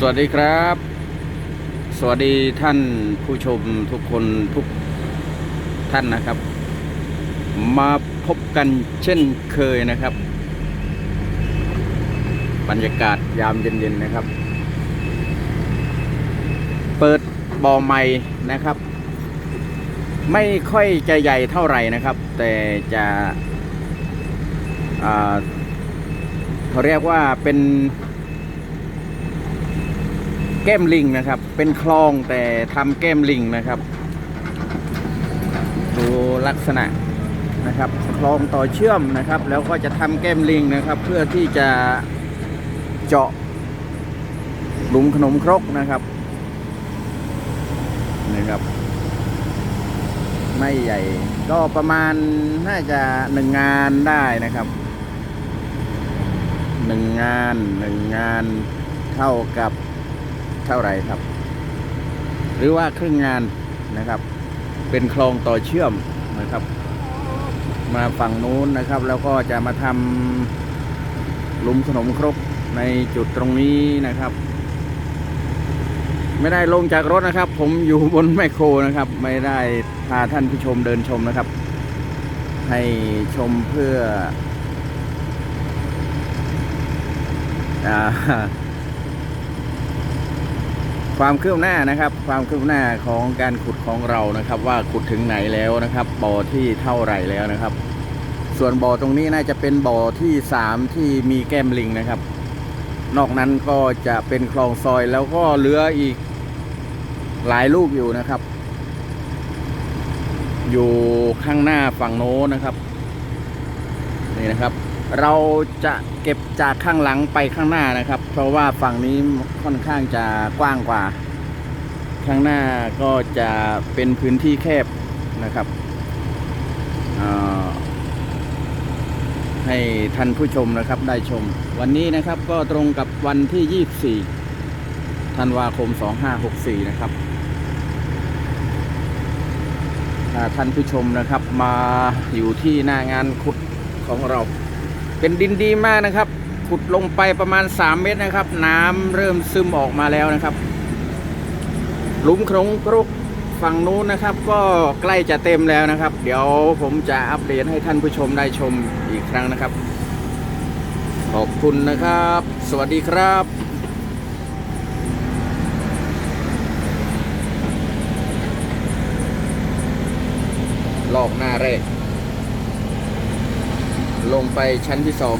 สวัสดีครับ สวัสดีท่านผู้ชมทุกคนทุกท่านนะครับ มาพบกันเช่นเคยนะครับ บรรยากาศยามเย็นๆนะครับ เปิดบ่อใหม่นะครับ ไม่ค่อยจะใหญ่เท่าไหร่นะครับ แต่จะอ่าเขาเรียกว่าเป็น แก้มลิงนะครับ เป็นคลองแต่ทำแก้มลิงนะครับ ดูลักษณะนะครับคลองต่อเชื่อมนะครับ แล้วก็จะทำแก้มลิงนะครับ เพื่อที่จะเจาะหลุมขนมครกนะครับนี่ครับ ไม่ใหญ่ ก็ประมาณน่าจะหนึ่งงานได้นะครับหนึ่งงานหนึ่งงานเท่ากับ เท่าไหร่ครับ หรือว่าครึ่งงานนะครับ เป็นคลองต่อเชื่อมนะครับ มาฝั่งนู้นนะครับ แล้วก็จะมาทำหลุมขนมครกในจุดตรงนี้นะครับ ไม่ได้ลงจากรถนะครับ ผมอยู่บนแมคโครนะครับ ไม่ได้พาท่านผู้ชมเดินชมนะครับ ให้ชมเพื่ออ่า ความคืบหน้านะครับ ความคืบหน้าของการขุดของเรานะครับ ว่าขุดถึงไหนแล้วนะครับบ่อที่เท่าไหร่แล้วนะครับ ส่วนบ่อตรงนี้น่าจะเป็นบ่อที่สามที่มีแก้มลิงนะครับ นอกนั้นก็จะเป็นคลองซอยแล้วก็เหลืออีกหลายลูกอยู่นะครับ อยู่ข้างหน้าฝั่งโน้นนะครับ นี่นะครับ เราจะเก็บจากข้างหลังไปข้างหน้านะครับ เพราะว่าฝั่งนี้ค่อนข้างจะกว้างกว่า ข้างหน้าก็จะเป็นพื้นที่แคบนะครับให้ท่านผู้ชมนะครับได้ชม วันนี้นะครับก็ตรงกับวันที่ 24 ธันวาคม 2564 นะครับท่านผู้ชมนะครับมาอยู่ที่หน้างานขุดของเรา เป็นดินดีมากนะครับ ขุดลงไปประมาณ 3 เมตรนะครับ น้ำเริ่มซึมออกมาแล้วนะครับหลุมโครงกรุกฝั่งนู้นนะครับ ก็ใกล้จะเต็มแล้วนะครับ เดี๋ยวผมจะอัปเดตให้ท่านผู้ชมได้ชมอีกครั้งนะครับ ขอบคุณนะครับ สวัสดีครับลอกหน้าแรก ลงไปชั้นที่สอง